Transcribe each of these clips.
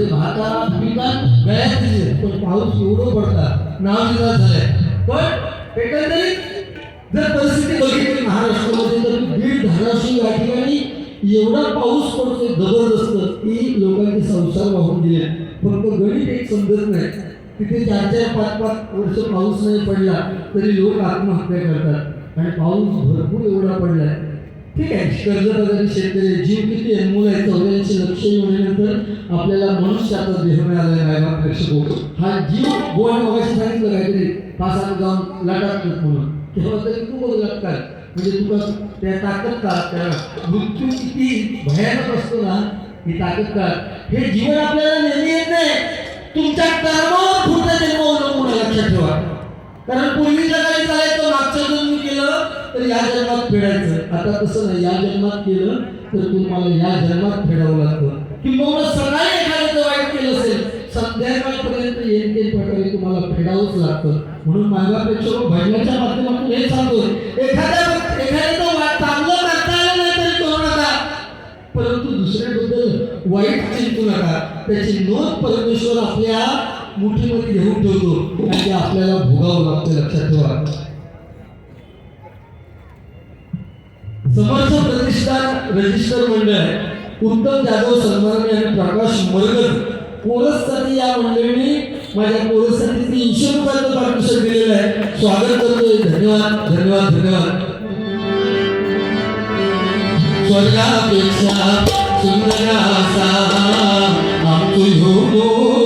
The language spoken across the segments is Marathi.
म्हणजे भारताला पिकात गळ्यात दिली पण पाऊस एवढं पडतात नाव दिला झालंय पण एकंदरीत जर परिस्थिती बघितली महाराष्ट्रामध्ये तर बीड धाराशिव या ठिकाणी एवढा पाऊस पडतोय जबरदस्त की लोकांनी संसार वाहून दिले फक्त गणित एक समजत नाही. तिथे चार चार पाच पाच वर्ष पाऊस नाही पडला तरी लोक आत्महत्या करतात. आणि पाऊस भरपूर एवढा पडलाय. ठीक आहे. कर्जबाजारी शेतकरी जीव किती आहे मुलं आहे चौऱ्याऐंशी लक्ष येऊनंतर आपल्याला मनुष्य आता देह मिळाला आहे प्रेक्षक हा जीव गोवा मगाशी सांगितलं काहीतरी. पासात जाऊन लाटात म्हणून. तेव्हा तरी तू बघू लागतात. म्हणजे तुला त्या ताकद का त्या मृत्यू किती भयानक असतो ना ही ताकद का हे जीवन आपल्याला नेहमी येत नाही. तुमच्या कर्मावर पुढचा जन्म अवलंबून लक्षात ठेवा. कारण पूर्वीच्या काही चालायचं मागच्या जन्म केलं तर या जन्मात फेडायचं. आता तसं नाही. या जन्मात केलं तर तुम्हाला या जन्मात फेडावं लागतं. किंवा सकाळी एखाद्याचं वाईट केलं असेल संध्याकाळपर्यंत येईल ते प्रकारे तुम्हाला फेडावंच लागतं. म्हणून मागापेक्षा भजनाच्या माध्यमातून हे सांगतो. एखाद्या एखाद्याचं चांगलं करता आलं नाही तरी करू नका. परंतु दुसऱ्याबद्दल वाईट चिंतू नका. त्याची नोंद परमेश्वर आपल्या मुठीमध्ये घेऊन ठेवतो. आणि ते आपल्याला भोगावं लागतं. लक्षात ठेवा. समर्थ प्रतिष्ठान रजिस्टर मंडळ उत्तम जाधव सन्माननी आणि प्रकाश मरगत. पोरससाठी या मंडळींनी माझ्या पोरससाठी तीनशे रुपयाचं पारितोषिक दिलेलं आहे. स्वागत करतोय. धन्यवाद धन्यवाद धन्यवाद. स्वर्गापेक्षा सुंदर असा आमचो ह्यो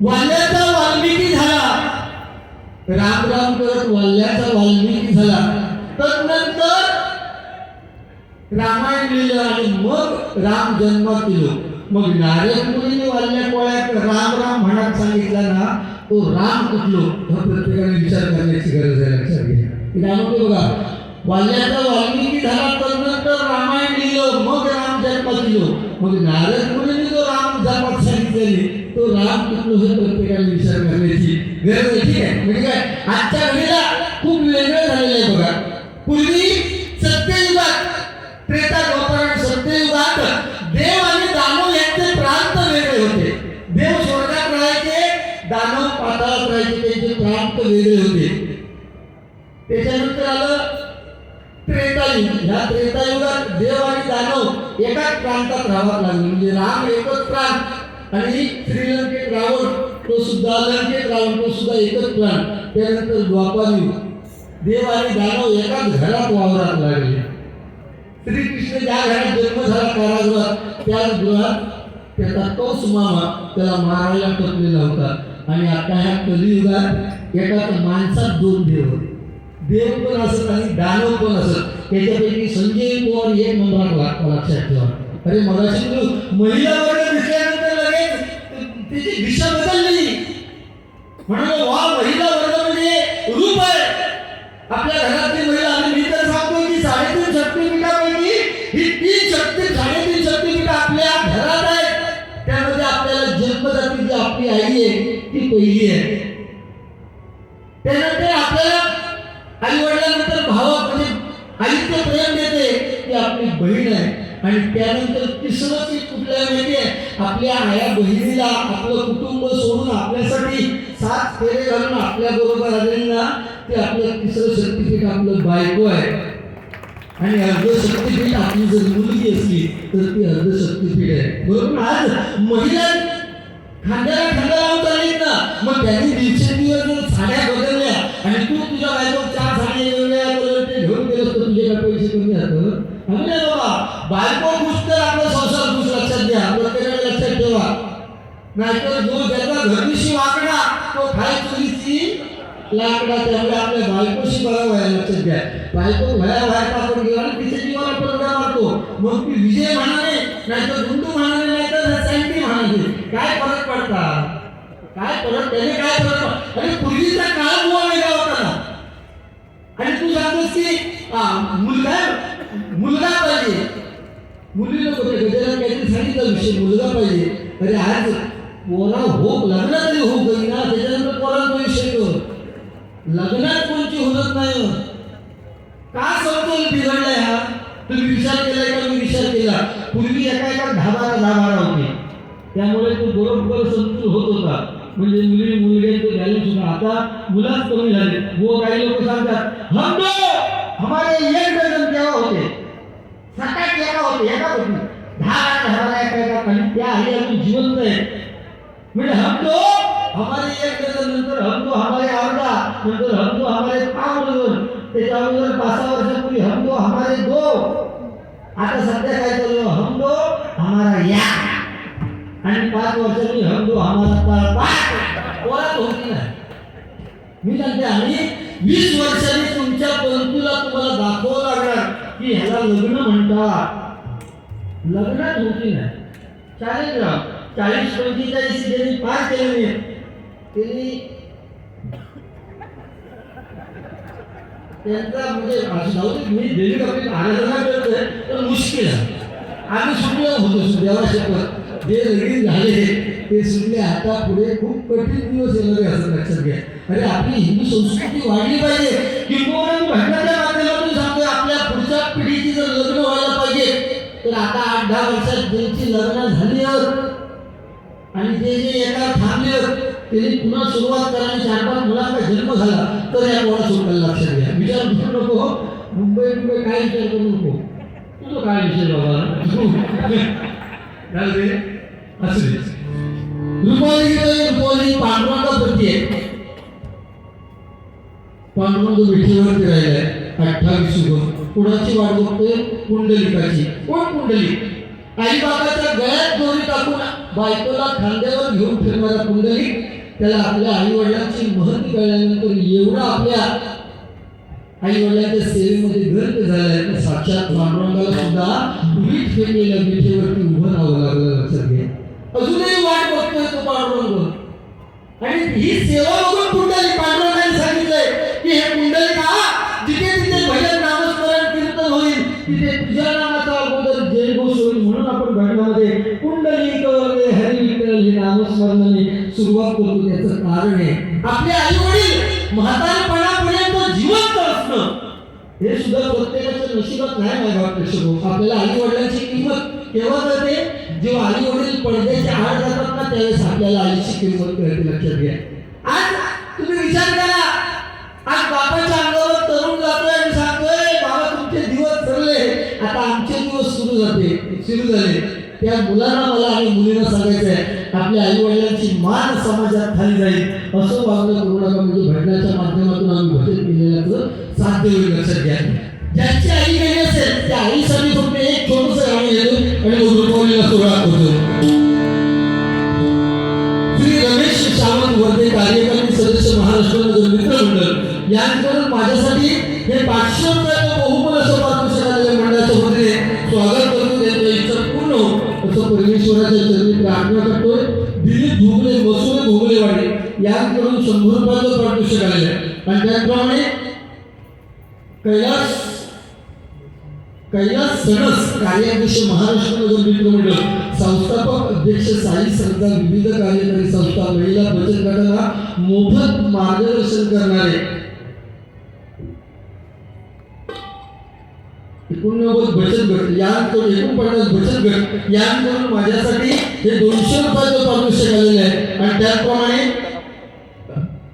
वाल्याचा वाल्मिकी झाला. राम राम करत वाल्याचा वाल्मिकी झाला. तदनंतर रामायण लिहिलं आणि मग राम जन्मात येलो मग नारायण मुनीने वाल्या कोळ्यात राम राम म्हणत सांगितला ना तो राम कुठलो? हा प्रत्येकाने विचार करण्याची गरज आहे लक्षात घ्या. त्यामध्ये बघा? वाल्याचा वाल्मिकी झाला तदनंतर रामायण लिहिलं मग राम जन्मात येलो मग नारायण मुलीने जो राम जन्मात असल्याने तो राम कुठलो हे प्रत्येकाने विचार करण्याची गरज आहे. ठीक आहे? म्हणजे काय? आजच्या घडीला खूप वेगळं झालेलं आहे बघा. पूर्वी सत्ययुगात त्रेता द्वापर सत्ययुगात देव आणि दानव यांचे प्रांत वेगळे होते. देव स्वर्गात राहायचे दानव पाताळात राहायचे त्यांचे प्रांत वेगळे होते. त्याच्यानंतर आलं त्रेतायुग ह्या त्रेतायुगात देव आणि दानव एकाच प्रांतात राहावं लागले. म्हणजे राम एकच प्रांत. आणि श्रीलंकेत रावण तो सुद्धा लंकेत रावण तो सुद्धा एकच प्राण. त्यानंतर द्वापारी देव आणि दानव एकाच घरात वावरात लागले. श्रीकृष्ण ज्या घरात जन्म झाला कारागृहात त्याच गृहात त्याचा तोच मामा त्याला मारायला टपलेला होता. आणि आता ह्या कलियुगात एकाच माणसात दोन देव होते. देव पण असत आणि दानव पण असत. त्याच्यापैकी संजय पवार एक नंबर लागतो लक्षात ठेवा. अरे मगाशी तू महिला वर्ग दिसल्या म्हणून वा महिला वर्ग म्हणजे रूप आहे? आपल्या घरातली महिला आणि मी तर सांगतो की साडेतीन शक्तीपीठापैकी ही तीन शक्ती साडेतीन शक्तीपीठ आपल्या घरात आहेत. त्यामध्ये आपल्याला जन्मदाती जी आपली आई आहे ती पहिली आहे. त्यानंतर आपल्याला आई वडिलांनंतर भावा म्हणजे आईचं प्रेम देते ती आपली बहीण आहे. आणि त्यानंतर तिसरं ती कुठल्या माहिती आहे? आपल्या आया बहिणीला आपलं कुटुंब सोडून आपल्यासाठी सात फेरे घालून आपल्या बरोबर आलेली ते आपलं तिसरं सर्टिफिकेट आपलं बायको आहे. आणि अर्ध सर्टिफिकेट आपली जर मुलगी असली तर ती अर्ध सर्टिफिकेट आहे. बरोबर आज महिला खांद्याला खांदा लावून चाललीत ना मग त्यांनी दिवसेंदिवस जर साड्या बदलल्या आणि तू तुझ्या बायको चार साड्या वेगवेगळ्या ते घेऊन गेलं तर तुझे काय पैसे कमी राहतं बाबा. बायको खुश तर आपला संसार खुश लक्षात घ्या प्रत्येकाने लक्षात ठेवा. नाहीतर जो ज्याचा घरदिशी वाकडा तो खाय चुलीची लाकडा त्यामुळे आपल्या बायकोशी बघा व्हायला लक्षात घ्या. बायको भया व्हायचा आपण गेला आणि तिच्या जीवाला पडदा मारतो. मग ती विजय म्हणाले नाहीतर गुंडू म्हणाले नाहीतर सँटी म्हणाले. काय फरक पडता? काय फरक? त्याने काय फरक आणि पूर्वीचा काळ बुवा वेगळा होता ना. आणि तू सांगतोस की मुलगा मुलगा पाहिजे. मुलीला कुठे गजानन काहीतरी सांगितलं विषय मुलगा पाहिजे. अरे आज पोरा हो लग्नात होऊ गई ना त्याच्यानंतर पोरांचा भविष्य तो लग्नात कोणची होत नाही हो. का समतोल बिघडलाय हा? तुम्ही विचार केलाय का? मी विचार केला. पूर्वी एका एका धाबारा धाबारा होते. त्यामुळे तो बरोबर समतोल होत होता. म्हणजे मुली मुलग्यांचे बॅलन्स होता. आता मुलाच कमी झाले. वो काही लोक सांगतात हम दो हमारे एक डझन केव्हा होते? सकाळ एका होते एका होती. दहा बारा एका एका त्या आई म्हणजे हम तो हमारे एक डझन नंतर हम तो हमारे अर्धा नंतर हम तो हमारे पाच डझन त्याच्या अगोदर पाच सहा वर्षापूर्वी हम तो हमारे दो. आता सध्या काय चालू हम तो हमारा या. आणि पाच वर्षांनी हम तो हमारा पाच पोरात होती नाही मी सांगते आणि वीस वर्षांनी तुमच्या पंतूला तुम्हाला दाखवावं लागणार की ह्याला लग्न म्हणतात. लग्नात होती नाही चालेल ना? चाळीस पंचेचाळीस त्यांनी पार केले नाही त्यांनी त्यांचा म्हणजे असं जाऊ मी डेली कपडे आराधना करतोय तर मुश्किल आहे. आम्ही सुटलो होतो देवा शपथ जे लगीन झाले ते सुटले. आता पुढे खूप कठीण दिवस येणारे असं लक्षात घ्या. अरे आपली हिंदू संस्कृती वाढली पाहिजे. किंबहुना मी घटनाच्या माध्यमातून सांगतोय आपल्या पुढच्या पिढीची जर लग्न व्हायला पाहिजे तर आता आठ दहा वर्षात ज्यांची लग्न झाली आहेत, आणि ते जे एका थांबले त्यांनी पुन्हा सुरुवात करा चार पाच मुलांचा जन्म झाला तर या पोरा सुटायला लक्षात घ्या. विचार करू नको हो. मुंबई मुंबई काय विचार करू नको. तुझं काय विषय बाबा? असू दे. रुपाली रुपाली पांडुरंगा प्रती आहे. पांडुरंग विठीवरती राहिलाय अठ्ठावीस युग कुणाची वाट बघतोय? कुंडलिकाची कोण कुंडलिक आईबाबाच्या गळ्यात दोरी टाकून बायकोला खांद्यावर घेऊन फिरणारा कुंडली त्याला आपल्या आई वडिलांची महती कळल्यानंतर एवढा आपल्या आई वडिलांच्या सेवेमध्ये गर्द झालाय तर साक्षात पांडुरंगाला सुद्धा वीट फेकलेल्या विठेवरती उभं राहावं लागलं लक्षात घ्या. अजूनही वाट बघतोय तो पांडुरंग. आणि ही सेवा बघून कुंडली पांडुरंगाने सांगितलंय की हे कुंडली का जिथे तिथे भजन नामस्मरण कीर्तन होईल तिथे तुझ्या नामाचा अगोदर जय घोष होईल म्हणून आपण भजनामध्ये कुंडली कवले हरी विठ्ठल हे नामस्मरणाने सुरुवात करतो त्याचं कारण आहे. आपले आई वडील म्हातारपणापर्यंत जिवंत असणं. हे सुद्धा प्रत्येकाच्या नशिबात नाही माझ्या प्रेक्षक आपल्याला आई वडिलांची किंमत केव्हा कळते? जेव्हा आई वडील पडद्याच्या आड जातात ना त्यावेळेस आपल्याला आईची किंमत कळते लक्षात घ्या. आज तुम्ही विचार करा. आज बापाच्या अंगावर तरुण जातोय आणि सांगतोय बाबा तुमचे दिवस ठरले आता आमचे दिवस सुरू जाते सुरू झाले. त्या मुलांना मला आणि मुलींना सांगायचं आहे आपल्या आई वडिलांची मान समाजात खाली जाईल. असं वागणं करू नका म्हणजे भजनाच्या माध्यमातून आम्ही भजन केलेल्याचं साध्य होईल लक्षात घ्या. ज्यांची आई काही असेल त्या आईसाठी फक्त एक छोटस गाणं येतो आणि मग रुपवलीला सुरुवात होतो. श्री रमेश सावंत वर्धे कार्यकारी सदस्य महाराष्ट्र नगर मित्र मंडळ यांकडून माझ्यासाठी यांकडून शंभर रुपयाचं पारितोषिक आलेलं आहे आणि त्याचप्रमाणे कैलास कैलास सणस कार्याध्यक्ष महाराष्ट्र नगर मित्र म्हणलं संस्थापक अध्यक्ष साई संस्था विविध कार्यकारी संस्था महिला बचत गटाला मोफत मार्गदर्शन करणारे. एकोणनव्वद बचत गट यांकडून एकोणपन्नास बचत गट यांकडून माझ्यासाठी हे दोनशे रुपयाचं पारितोषिक आलेलं आहे आणि त्याचप्रमाणे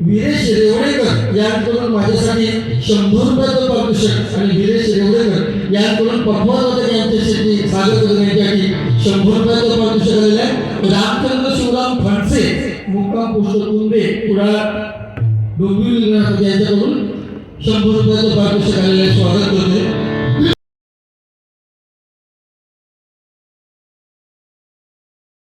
वीरेश रेवडेकर यांकडून माझ्यासाठी शंभर रुपयाचं पारितोषिक आणि वीरेश रेवडेकर यांकडून पखवाज होते यांच्यासाठी स्वागत होतं यांच्यासाठी शंभर रुपयाचं पारितोषिक आलेलं आहे. रामचंद्र शिवराम फणसे मुक्काम पोस्ट कुंदे कुडाळ डोंबिवली यांच्याकडून शंभर रुपयाचं पारितोषिक आलेलं आहे. स्वागत होते